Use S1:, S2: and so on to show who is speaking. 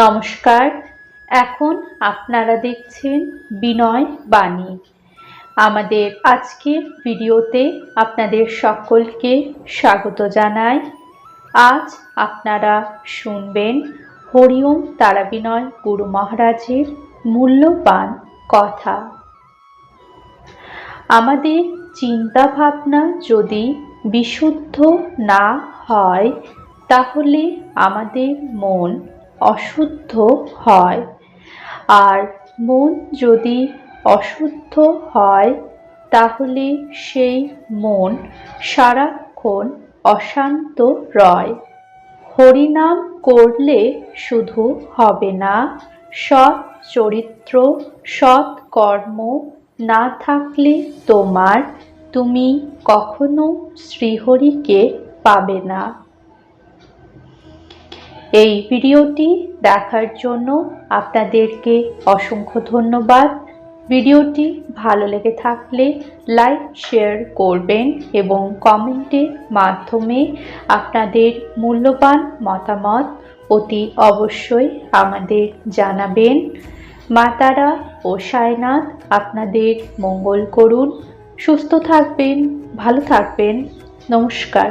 S1: নমস্কার। এখন আপনারা দেখছেন বিনয় বাণী। আমাদের আজকের ভিডিওতে আপনাদের সকলকে স্বাগত জানাই। আজ আপনারা শুনবেন হরিওম তারাবিনয় গুরু মহারাজের মূল্যবান কথা। আমাদের চিন্তা ভাবনা যদি বিশুদ্ধ না হয়, তাহলে আমাদের মন অশুদ্ধ হয়। আর মন যদি অশুদ্ধ হয়, তাহলে সেই মন সারাক্ষণ অশান্ত রয়। হরিনাম করলে শুধু হবে না, সৎ চরিত্র, সৎ কর্ম না থাকলে তোমার, তুমি কখনো শ্রীহরিকে পাবে না। এই ভিডিওটি দেখার জন্য আপনাদেরকে অসংখ্য ধন্যবাদ। ভিডিওটি ভালো লেগে থাকলে লাইক, শেয়ার করবেন এবং কমেন্টের মাধ্যমে আপনাদের মূল্যবান মতামত অতি অবশ্যই আমাদের জানাবেন। মাতারা ও সায়নাথ আপনাদের মঙ্গল করুন। সুস্থ থাকবেন, ভালো থাকবেন। নমস্কার।